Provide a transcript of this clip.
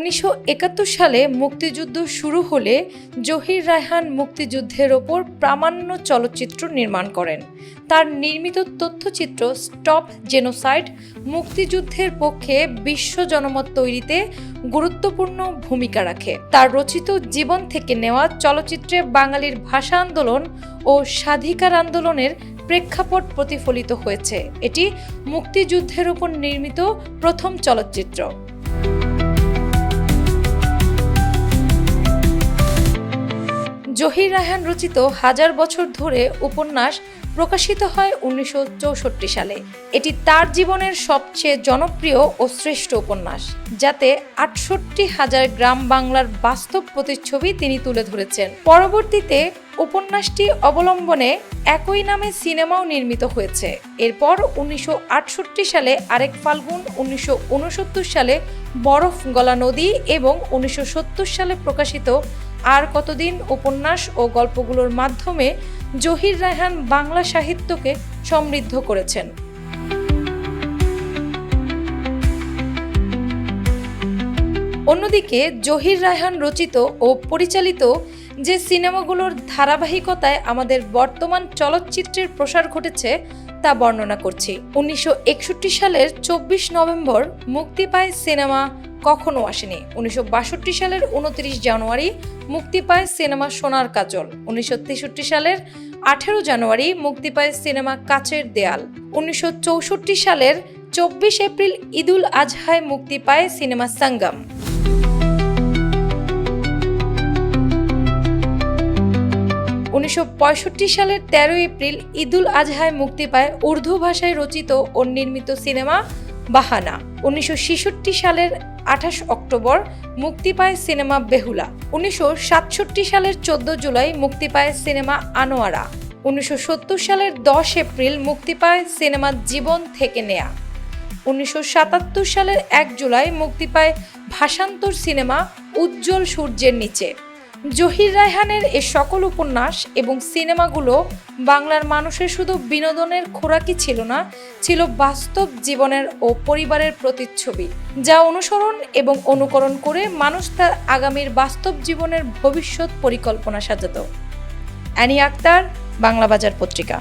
উনিশশো একাত্তর সালে মুক্তিযুদ্ধ শুরু হলে জহির রায়হান মুক্তিযুদ্ধের ওপর প্রামাণ্য চলচ্চিত্র নির্মাণ করেন। তার নির্মিত তথ্যচিত্র স্টপ জেনোসাইড মুক্তিযুদ্ধের পক্ষে বিশ্ব জনমত তৈরিতে গুরুত্বপূর্ণ ভূমিকা রাখে। তার রচিত জীবন থেকে নেওয়া চলচ্চিত্রে বাঙালির ভাষা আন্দোলন ও স্বাধিকার আন্দোলনের প্রেক্ষাপট প্রতিফলিত হয়েছে। এটি মুক্তিযুদ্ধের উপর নির্মিত প্রথম চলচ্চিত্র। জহির রায়হান রচিত হাজার বছর ধরে উপন্যাস প্রকাশিত হয় উনিশশো চৌষট্টি সালে। এটি তার জীবনের সবচেয়ে জনপ্রিয় ও শ্রেষ্ঠ উপন্যাস, যাতে আটষট্টি হাজার গ্রাম বাংলার বাস্তব প্রতিচ্ছবি তিনি তুলে ধরেছেন। পরবর্তীতে উপন্যাসটি অবলম্বনে একই নামে সিনেমাও নির্মিত হয়েছে। এরপর উনিশশো আটষট্টি সালে আরেক ফাল্গুন, উনিশশো উনসত্তর সালে বরফ গলা নদী এবং উনিশশো সত্তর সালে প্রকাশিত আর কতদিন উপন্যাস ও গল্পগুলোর মাধ্যমে জহির রায়হান বাংলা সাহিত্যকে সমৃদ্ধ করেছেন। অন্যদিকে জহির রায়হান রচিত ও পরিচালিত যে সিনেমাগুলোর ধারাবাহিকতায় আমাদের বর্তমান চলচ্চিত্রের প্রসার ঘটেছে তা বর্ণনা করছি। উনিশশো একষট্টি সালের চব্বিশ নভেম্বর মুক্তি পায় সিনেমা কখনো আসেনি। উনিশশো বাষট্টি সালের উনত্রিশ জানুয়ারি মুক্তি পায় সিনেমা সোনার কাজল। উনিশশো সালের আঠেরো জানুয়ারি মুক্তি পায় সিনেমা কাচের দেয়াল। উনিশশো চৌষট্টি সালের চব্বিশ এপ্রিল ঈদুল আজহায় মুক্তি পায় সিনেমা সঙ্গম। উনিশশো সালের তেরো এপ্রিল ঈদুল আজহায় মুক্তি পায় উর্দু ভাষায় রচিত ও নির্মিত সিনেমা বাহানা। উনিশশো ছেষট্টি সালের আঠাশ অক্টোবর মুক্তি পায় সিনেমা বেহুলা। উনিশশো সাতষট্টি সালের চোদ্দ জুলাই মুক্তি পায় সিনেমা আনোয়ারা। উনিশশো সত্তর সালের দশ এপ্রিল মুক্তি পায় সিনেমা জীবন থেকে নেয়া। উনিশশো সাতাত্তর সালের এক জুলাই মুক্তি পায় ভাষান্তর সিনেমা উজ্জ্বল সূর্যের নিচে। জহির রায়হানের এ সকল উপন্যাস এবং সিনেমাগুলো বাংলার মানুষের শুধু বিনোদনের খোরাকি ছিল না, ছিল বাস্তব জীবনের ও পরিবারের প্রতিচ্ছবি, যা অনুসরণ এবং অনুকরণ করে মানুষ তার আগামীর বাস্তব জীবনের ভবিষ্যৎ পরিকল্পনা সাজাত। অ্যানি আক্তার বাংলা বাজার পত্রিকা।